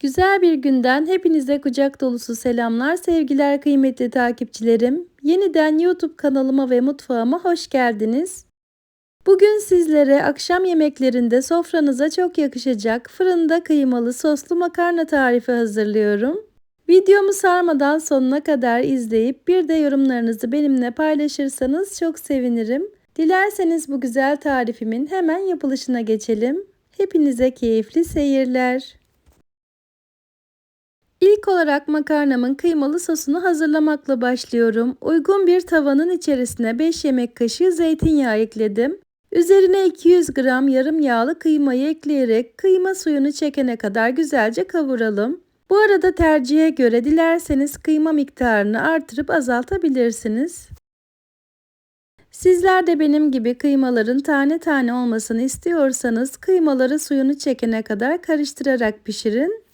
Güzel bir günden hepinize kucak dolusu selamlar, sevgiler kıymetli takipçilerim. Yeniden YouTube kanalıma ve mutfağıma hoş geldiniz. Bugün sizlere akşam yemeklerinde sofranıza çok yakışacak fırında kıymalı soslu makarna tarifi hazırlıyorum. Videomu sarmadan sonuna kadar izleyip bir de yorumlarınızı benimle paylaşırsanız çok sevinirim. Dilerseniz bu güzel tarifimin hemen yapılışına geçelim. Hepinize keyifli seyirler. İlk olarak makarnamın kıymalı sosunu hazırlamakla başlıyorum. Uygun bir tavanın içerisine 5 yemek kaşığı zeytinyağı ekledim. Üzerine 200 gram yarım yağlı kıymayı ekleyerek kıyma suyunu çekene kadar güzelce kavuralım. Bu arada tercihe göre dilerseniz kıyma miktarını artırıp azaltabilirsiniz. Sizler de benim gibi kıymaların tane tane olmasını istiyorsanız kıymaları suyunu çekene kadar karıştırarak pişirin.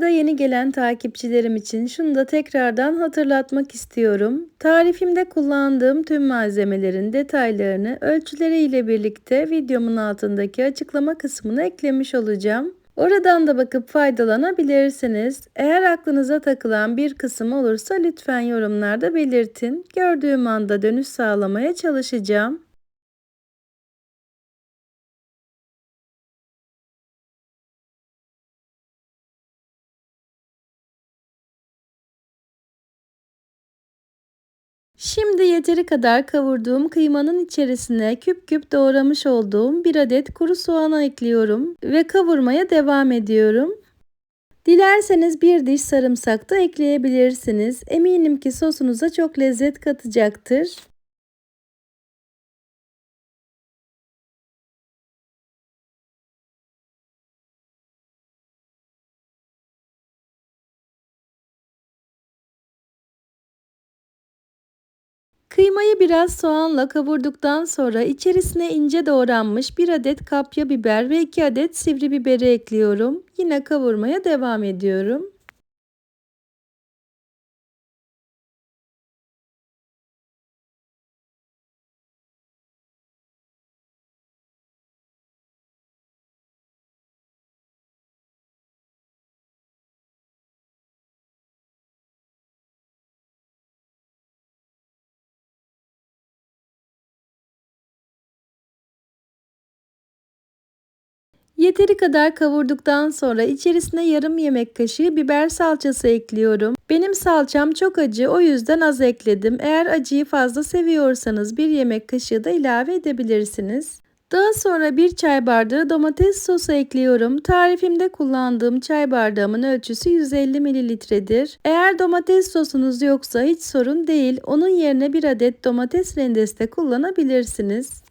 Arada yeni gelen takipçilerim için şunu da tekrardan hatırlatmak istiyorum. Tarifimde kullandığım tüm malzemelerin detaylarını ölçüleri ile birlikte videomun altındaki açıklama kısmına eklemiş olacağım. Oradan da bakıp faydalanabilirsiniz. Eğer aklınıza takılan bir kısım olursa lütfen yorumlarda belirtin. Gördüğüm anda dönüş sağlamaya çalışacağım. Şimdi yeteri kadar kavurduğum kıymanın içerisine küp küp doğramış olduğum bir adet kuru soğanı ekliyorum ve kavurmaya devam ediyorum. Dilerseniz bir diş sarımsak da ekleyebilirsiniz. Eminim ki sosunuza çok lezzet katacaktır. Kıymayı biraz soğanla kavurduktan sonra içerisine ince doğranmış 1 adet kapya biber ve 2 adet sivri biberi ekliyorum. Yine kavurmaya devam ediyorum. Yeteri kadar kavurduktan sonra içerisine yarım yemek kaşığı biber salçası ekliyorum. Benim salçam çok acı o yüzden az ekledim. Eğer acıyı fazla seviyorsanız bir yemek kaşığı da ilave edebilirsiniz. Daha sonra bir çay bardağı domates sosu ekliyorum. Tarifimde kullandığım çay bardağımın ölçüsü 150 mililitredir. Eğer domates sosunuz yoksa hiç sorun değil. Onun yerine bir adet domates rendesi de kullanabilirsiniz.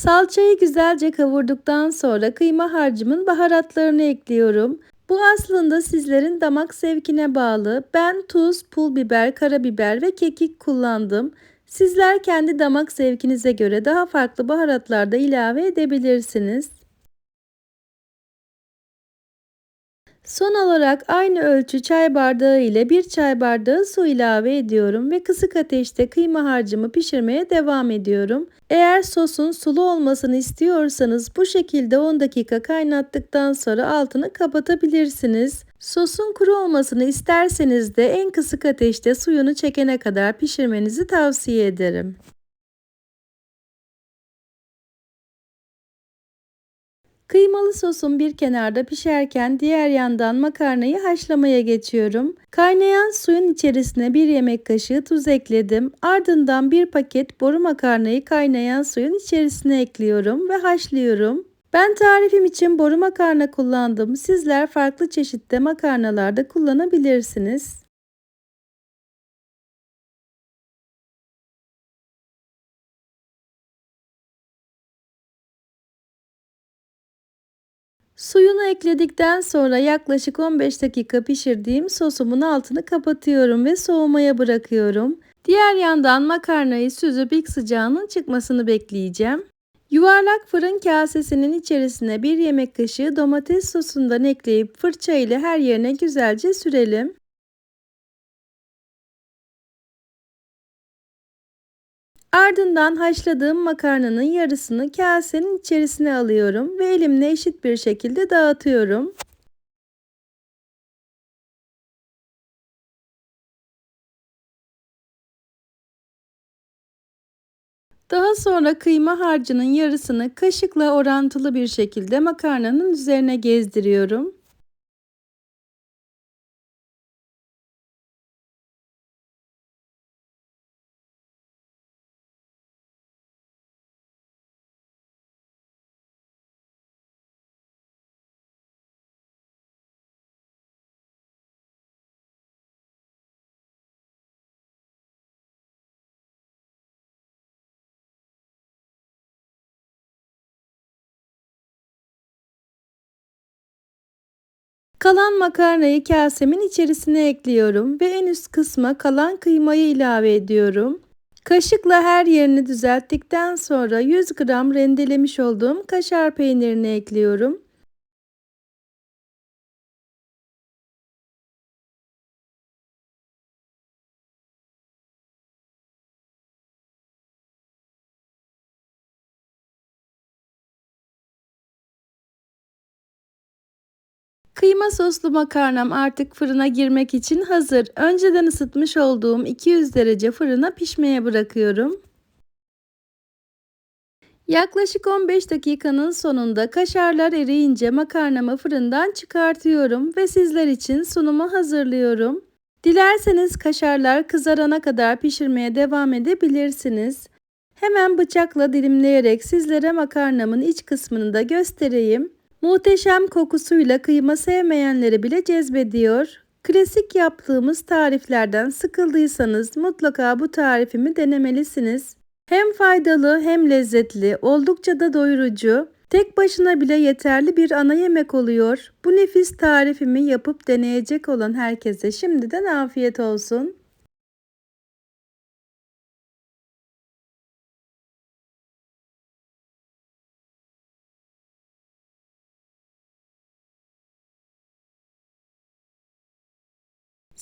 Salçayı güzelce kavurduktan sonra kıyma harcımın baharatlarını ekliyorum. Bu aslında sizlerin damak zevkine bağlı. Ben tuz, pul biber, karabiber ve kekik kullandım. Sizler kendi damak zevkinize göre daha farklı baharatlar da ilave edebilirsiniz. Son olarak aynı ölçü çay bardağı ile bir çay bardağı su ilave ediyorum ve kısık ateşte kıyma harcımı pişirmeye devam ediyorum. Eğer sosun sulu olmasını istiyorsanız bu şekilde 10 dakika kaynattıktan sonra altını kapatabilirsiniz. Sosun kuru olmasını isterseniz de en kısık ateşte suyunu çekene kadar pişirmenizi tavsiye ederim. Kıymalı sosum bir kenarda pişerken diğer yandan makarnayı haşlamaya geçiyorum. Kaynayan suyun içerisine bir yemek kaşığı tuz ekledim. Ardından bir paket boru makarnayı kaynayan suyun içerisine ekliyorum ve haşlıyorum. Ben tarifim için boru makarna kullandım. Sizler farklı çeşitte makarnalarda kullanabilirsiniz. Suyunu ekledikten sonra yaklaşık 15 dakika pişirdiğim sosumun altını kapatıyorum ve soğumaya bırakıyorum. Diğer yandan makarnayı süzüp ilk sıcağının çıkmasını bekleyeceğim. Yuvarlak fırın kasesinin içerisine bir yemek kaşığı domates sosundan ekleyip fırça ile her yerine güzelce sürelim. Ardından haşladığım makarnanın yarısını kasenin içerisine alıyorum ve elimle eşit bir şekilde dağıtıyorum. Daha sonra kıyma harcının yarısını kaşıkla orantılı bir şekilde makarnanın üzerine gezdiriyorum. Kalan makarnayı kasemin içerisine ekliyorum ve en üst kısma kalan kıymayı ilave ediyorum. Kaşıkla her yerini düzelttikten sonra 100 gram rendelemiş olduğum kaşar peynirini ekliyorum. Kıyma soslu makarnam artık fırına girmek için hazır. Önceden ısıtmış olduğum 200 derece fırına pişmeye bırakıyorum. Yaklaşık 15 dakikanın sonunda kaşarlar eriyince makarnamı fırından çıkartıyorum ve sizler için sunumu hazırlıyorum. Dilerseniz kaşarlar kızarana kadar pişirmeye devam edebilirsiniz. Hemen bıçakla dilimleyerek sizlere makarnamın iç kısmını da göstereyim. Muhteşem kokusuyla kıyma sevmeyenleri bile cezbediyor. Klasik yaptığımız tariflerden sıkıldıysanız mutlaka bu tarifimi denemelisiniz. Hem faydalı hem lezzetli, oldukça da doyurucu. Tek başına bile yeterli bir ana yemek oluyor. Bu nefis tarifimi yapıp deneyecek olan herkese şimdiden afiyet olsun.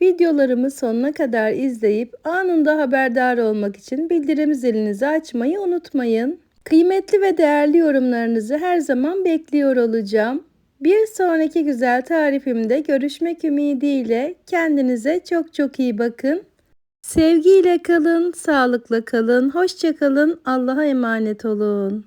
Videolarımı sonuna kadar izleyip anında haberdar olmak için bildirim zilinizi açmayı unutmayın. Kıymetli ve değerli yorumlarınızı her zaman bekliyor olacağım. Bir sonraki güzel tarifimde görüşmek ümidiyle kendinize çok çok iyi bakın. Sevgiyle kalın, sağlıkla kalın, hoşça kalın, Allah'a emanet olun.